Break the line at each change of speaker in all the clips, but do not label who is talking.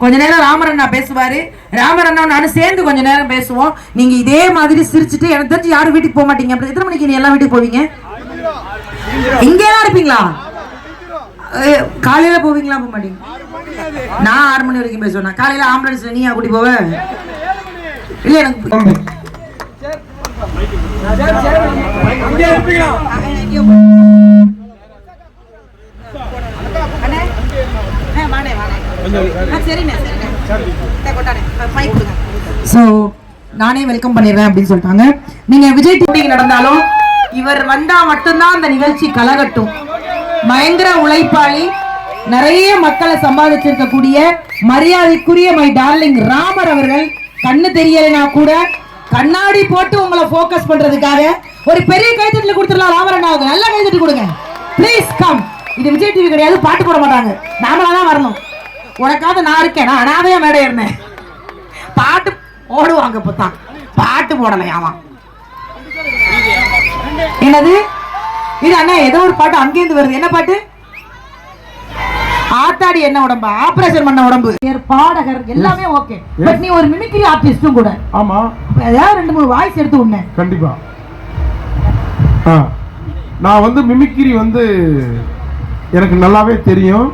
கொஞ்ச நேரம் ராமர் அண்ணா பேசுவாரு. ராமர் அண்ணா நானும் சேர்ந்து கொஞ்ச நேரம் பேசுவோம். நீங்க இதே மாதிரி சிரிச்சுட்டு எனக்கு தெரிஞ்சு யாரும் வீட்டுக்கு போக மாட்டீங்க. அப்படி எத்தனை மணிக்கு நீ எல்லாம் வீட்டுக்கு போவீங்க? இங்கே இருப்பீங்களா? காலையில போவீங்களா போக மாட்டீங்க? நான் ஆறு மணி வரைக்கும் பேசுவேன். காலையில ஆம்புலன்ஸ்ல நீயா கூட்டி போவ? இல்ல எனக்கு ஸோ நானே வெல்கம் பண்ணிடுறேன் அப்படின்னு சொல்லிட்டாங்க. நீங்க விஜய் டிவிக்கு நடந்தாலும் இவர் வந்தா மட்டும்தான் அந்த நிகழ்ச்சி கலகட்டும். பயங்கர உழைப்பாளி நிறைய மக்களை சம்பாதிச்சிருக்கக்கூடிய மரியாதைக்குரிய மை டார்லிங் ராமர் அவர்கள் கண்ணு தெரியலைனா கூட கண்ணாடி போட்டு உங்களை ஃபோக்கஸ் பண்றதுக்காக ஒரு பெரிய கைத்தட்டல கொடுத்துடலாம் ராமர் அண்ணாவுக்கு நல்ல கைத்தட்டு கொடுங்க. ப்ளீஸ் கம் இது விஜய் டிவி கிடையாது பாட்டு போட மாட்டாங்க. நாமளா தான் வரணும். உனக்காவது நான் இருக்கேன். நான் அனாதையா மேடை இருந்தேன் பாட்டு ஓடுவாங்க இப்பதான் பாட்டு போடலையாமா என்னது? இது அண்ணா ஏதோ ஒரு பாட்டு அங்கேருந்து வருது. என்ன பாட்டு? ஆத்தாடி என்ன உடம்பு? ஆபரேஷன் பண்ண உடம்பு. பாடகர் எல்லாமே ஓகே. பட் நீ ஒரு மிமிக்ரி ஆர்டிஸ்டும் கூட.
ஆமா.
ஏதாவது ரெண்டு மூணு வாய்ஸ் எடுத்து உடனே
கண்டிப்பா. நான் வந்து மிமிக்ரி வந்து எனக்கு நல்லாவே தெரியும்.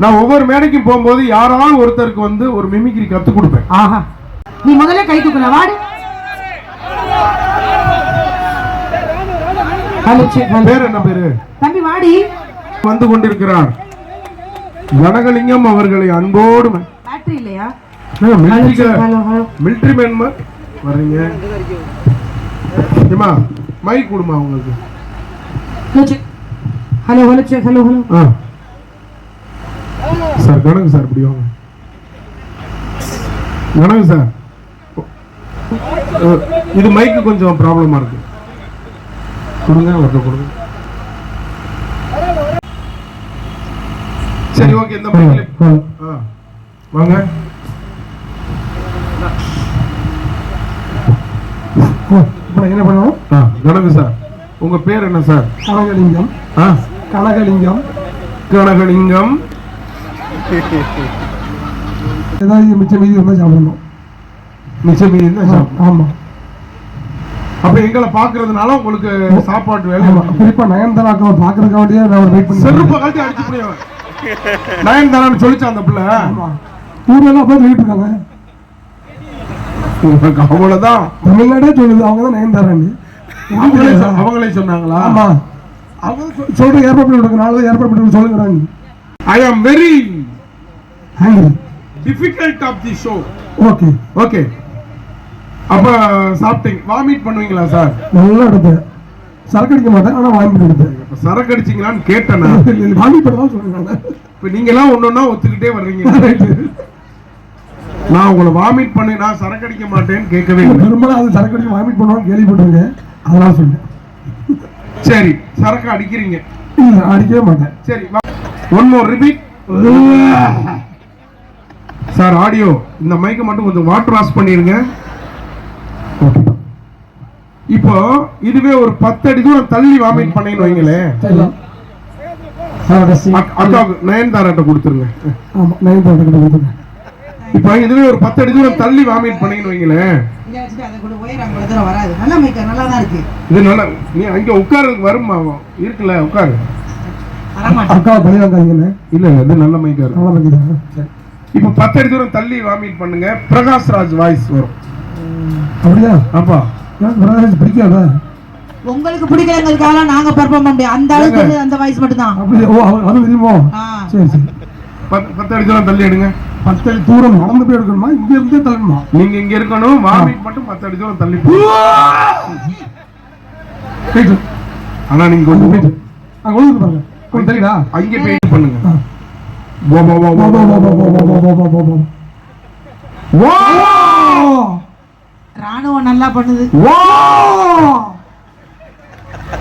நான் ஒவ்வொரு மேடைக்கும் போகும்போது யாராவது ஒருத்தருக்கு வந்து ஒரு மிமிக்ரி கற்றுக் கொடுப்பேன்.
ஆஹா. நீ முதல்ல கை தூக்கல வாடு.
பேர் என்ன பேரு?
தம்பி வாடி.
வந்து கொண்டிருக்கிறார். கனகலிங்கம் அவர்களை அன்போடு
பேட்டரி இல்லையா?
மிலிட்ரி மேன் வர்றீங்க. ஏமா மைக் கொடுமா உங்களுக்கு.
Hello hello hello hello.
ஆ. சார் கணக்கு சார் இப்படி வாங்க. கணக்கு சார். இது மைக்கு கொஞ்சம் ப்ராப்ளமா இருக்கு. கொடுங்க ஒருத்தர் கொடுங்க. சரி ஓகே இந்த மைக்ல ஆ வாங்க.
என்ன பண்ணுவோம்
கணக்கு சார். உங்க பேர் என்ன சார்?
கனகலிங்கம். கனகலிங்கம்.
கனகலிங்கம்.
ஏதாவது மிச்சம் மீதி இருந்தால் சாப்பிடணும்.
மிச்சம் மீதி இருந்தா சாப்பிடுங்க.
ஆமாம்
அப்ப எங்களை பாக்குறதுனால உங்களுக்கு சாப்பாட்டு வேலை
ஆமாம் குறிப்பாக நயன்தாராக்களை பார்க்கறதுக்காக வேண்டியே நான் ஒரு வெயிட் பண்ணி
செருப்பு கழட்டி அடிச்சு புரியும் நயன்தாரான்னு சொல்லிச்சு அந்த பிள்ளை?
ஊரெல்லாம் போய் சொல்லிட்டு இருக்காங்க.
அவ்வளவுதான்.
தமிழ்நாடே சொல்லுது. அவங்க தான் நயன்தாரான்னு.
அவங்களே அவங்களே சொன்னாங்களா?
ஆமாம் அவங்க சொல்ற ஏற்பாடு நாலு ஏற்பாடு சொல்லுங்கிறாங்க
I am very difficult of the show
okay
okay அப்ப சாப்பிட்டீங்க வாமிட் பண்ணுவீங்களா சார்
நல்லா எடுத்தேன் சரக்கு அடிக்க மாட்டேன் ஆனால் வாங்கி எடுத்தேன்
சரக்கு அடிச்சீங்களான்னு கேட்டேன் நான்.
வாங்கி பண்ண தான் சொல்லுங்க
இப்ப நீங்க எல்லாம் ஒன்னொன்னா ஒத்துக்கிட்டே வர்றீங்க. நான் உங்களை வாமிட் பண்ணி நான் சரக்கு அடிக்க மாட்டேன்னு கேட்கவே இல்லை.
பெரும்பாலும் அது சரக்கு அடிக்க வாமிட் பண்ணுவாங்க கேள்விப்பட்டிருக்கேன். அதெல்லாம் சொன்னேன்.
சரி சரக்கு அடிக்கிறீங்க.
அடிக்கவே மாட்டேன்.
சரி one more repeat sir audio இந்த மைக்கை மட்டும் கொஞ்சம் வாட்டர் வாஷ் பண்ணிருங்க இப்போ இதுவே ஒரு பத்து அடி தூரம் தள்ளி வாமிட் பண்ணீங்கன்னு வைங்களேன் நயன்தாராட்ட கொடுத்துருங்க. இப்போ இதுவே ஒரு பத்து அடி தூரம் தள்ளி வாமிட் பண்ணீங்கன்னு வைங்களேன்
இங்க வச்சுட்டு அதை கொண்டு போய் அங்க தூரம் வராது. நல்ல மைக்க நல்லா தான் இருக்கு.
இது நல்லா நீ அங்க உட்கார்றதுக்கு வருமா இருக்குல்ல உட்காரு.
அக்கா
இல்ல இல்ல இது நல்ல மைக்கா
நல்லா சரி
இப்போ பத்து அடி தூரம் தள்ளி வாமிட் பண்ணுங்க. பிரகாஷ் ராஜ் வாய்ஸ் வரும்.
அப்படியா?
அப்பா
வரதராஜ் பிடிக்காதா
உங்களுக்கு பிடிக்கலங்கிறதுக்காக நாங்க பெர்ஃபார்ம் பண்ண அந்த அளவுக்கு அந்த வாய்ஸ் மட்டும் தான்
அப்படி ஓ அது- அது விரும்போ
ஆ.
சரி சரி.
பத்து பத்து அடி தூரம் தள்ளி எடுங்க.
பத்து அடி தூரம் நடந்து போய் எடுக்கணுமா? இங்க இருந்தே தள்ளணுமா?
நீங்க இங்க இருக்கணும். வாமிட் மட்டும் பத்து அடி தூரம் தள்ளி போ.
போயிட்டு.
ஆனா நீங்க கொஞ்சம்
போயிட்டு. அங்க ஒழுங்கு பாருங்க. கொஞ்சம் தெரியுதா
அங்கே போயிட்டு பண்ணுங்க.
ராணுவம் நல்லா பண்ணுது
வா!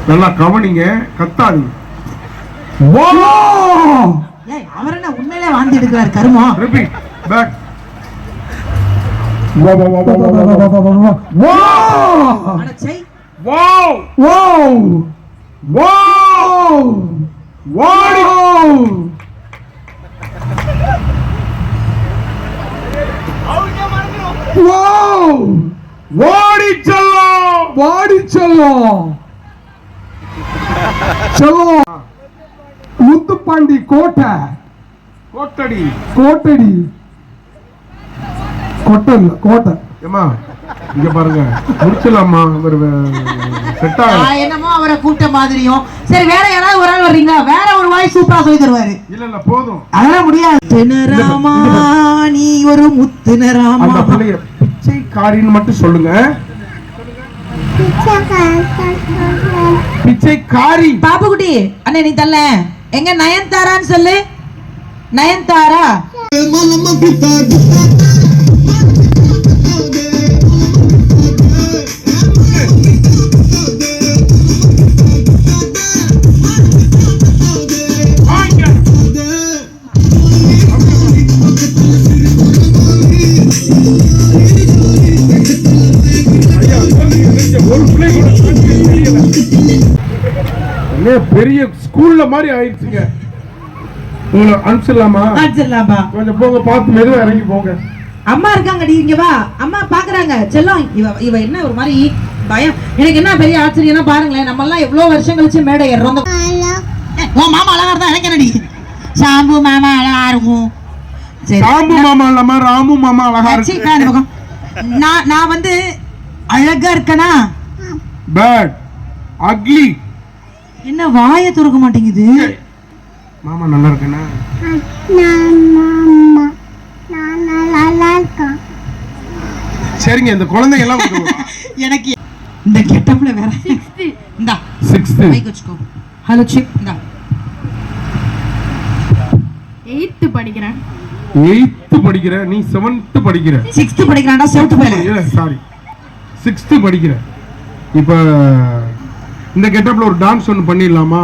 நல்லா கவனிங்க!
ஏய் அவர் என்ன உண்மையிலே வாந்தி எடுக்கிறார்
Repeat. Back. வா, வா, வா, வா, வா, வா, வா.
போ, போ, போ, போ.
வா!
அட சை
Wow!
Wow!
Wow! வாடி!
வாவ்
ஓடி செல்லும்
வாடி செல்லம் செல்லம் முத்துப்பாண்டி கோட்டை.
கோட்டடி.
கோட்டடி. கொட்டை இல்ல கோட்டை.
ஏமா இங்க பாருங்க. முடிச்சிடலாமா ஒரு செட்
என்னமோ அவரை கூட்ட மாதிரியும். சரி வேற யாராவது ஒரு ஆள் வர்றீங்களா? வேற ஒரு வாய் சூப்பரா சொல்லி தருவாரு.
இல்ல இல்ல போதும்.
அதெல்லாம் முடியாது. தினராமா நீ ஒரு முத்து நிறாமா
அந்த பிள்ளைய பிச்சைக்காரின்னு மட்டும் சொல்லுங்க. பிச்சைக்காரி.
பாப்புக்குட்டி அண்ணே நீ தல்ல எங்க நயன்தாரான்னு சொல்லு. நயன்தாரா?
என்ன பெரிய ஸ்கூல்ல மாதிரி ஆயிடுச்சுங்க. உங்களை அனுப்பிச்சிடலாமா?
ஆச்சரியலாப்பா
கொஞ்சம் போங்க பார்த்து மெதுவா இறங்கி போங்க.
அம்மா இருக்காங்கடி இங்க வா. அம்மா பாக்குறாங்க. செல்லம் இவ இவ என்ன ஒரு மாதிரி பயம்? எனக்கு என்ன பெரிய ஆச்சரியம்னா பாருங்களேன் நம்ம எல்லாம் எவ்வளவு வருஷம் கழிச்சு மேடை ஏறுறோம். உன் மாமா அழகா இருந்தா எனக்கு என்னடி? சாம்பு மாமா அழகா இருக்கும்.
ராமு மாமா இல்லாம ராமு மாமா அழகா இருக்கு.
நான் நான் வந்து அழகா இருக்கனா?
பேட் அக்லி
என்ன வாயை திறக்க மாட்டேங்குது?
மாமா நல்லா இருக்கேனா? சரிங்க இந்த குழந்தைங்க எல்லாம்
எனக்கு இந்த கெட்டப்ல வேற. இந்தா
சிக்ஸ்த்
மைக் வச்சுக்கோ. ஹலோ சிக் இந்தா.
எயித்து படிக்கிறேன்.
எயித்து படிக்கிற நீ செவன்த் படிக்கிற.
சிக்ஸ்த் படிக்கிறான்டா போயில
இல்ல சாரி சிக்ஸ்த் படிக்கிற. இப்ப இந்த கெட்டப்ல ஒரு டான்ஸ் ஒன்று பண்ணிடலாமா?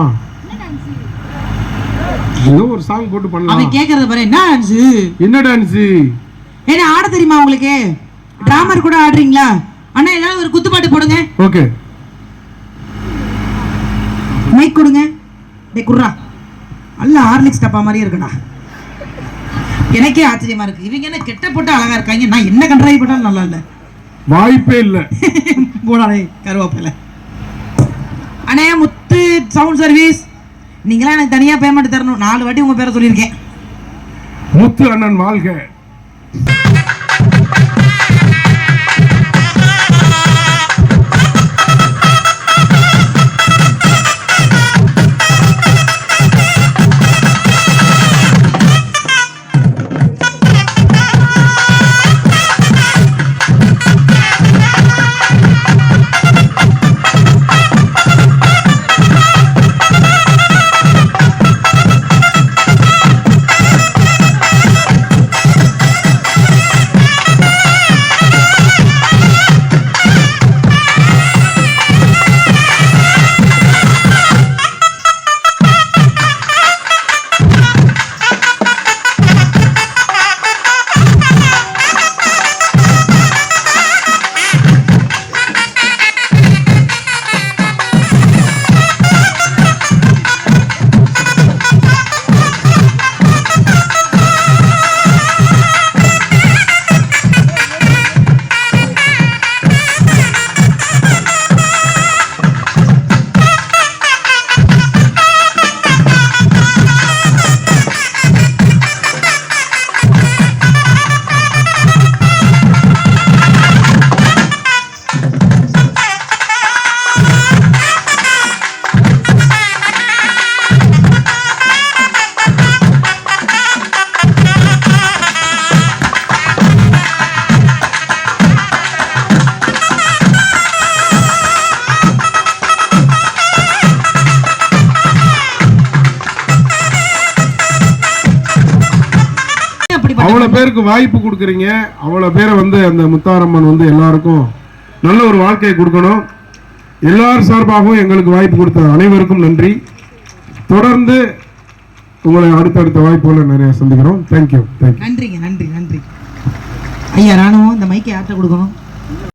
ஏதோ ஒரு சாங் போட்டு
அவன்
பண்ணலாம்
கேக்குறது பாரு என்ன டான்ஸ்
என்ன டான்ஸ்
என்ன ஆட தெரியுமா உங்களுக்கு? டிராமர் கூட ஆடுறீங்களா? அண்ணா ஏதாவது ஒரு குத்துப்பாட்டு போடுங்க.
ஓகே
மைக் கொடுங்க. டேய் குர்ரா. நல்ல ஹார்லிக்ஸ் டப்பா மாதிரி இருக்குடா. எனக்கே ஆச்சரியமா இருக்கு. இவங்க என்ன கெட்ட போட்டு அழகா இருக்காங்க? நான் என்ன கண்ட்ராய் போட்டாலும் நல்லா இல்ல.
வாய்ப்பே இல்ல.
போடாடே கருவாப்பில. அண்ணே முத்து சவுண்ட் சர்வீஸ் நீங்களாம் எனக்கு தனியாக பேமெண்ட் தரணும். நாலு வாட்டி உங்கள் பேரை சொல்லியிருக்கேன்.
முத்து அண்ணன் வாழ்க. பேருக்கு வாய்ப்பு கொடுக்குறீங்க. அவ்வளோ பேரை வந்து அந்த முத்தாரம்மன் வந்து எல்லாருக்கும் நல்ல ஒரு வாழ்க்கையை கொடுக்கணும். எல்லார் சார்பாகவும் எங்களுக்கு வாய்ப்பு கொடுத்த அனைவருக்கும் நன்றி. தொடர்ந்து உங்களை அடுத்தடுத்த வாய்ப்புகளை நிறைய சந்திக்கிறோம். தேங்க்யூ தேங்க்யூ
நன்றிங்க நன்றி நன்றி. ஐயா ராணுவம் இந்த மைக்கை யார்கிட்ட கொடுக்கணும்?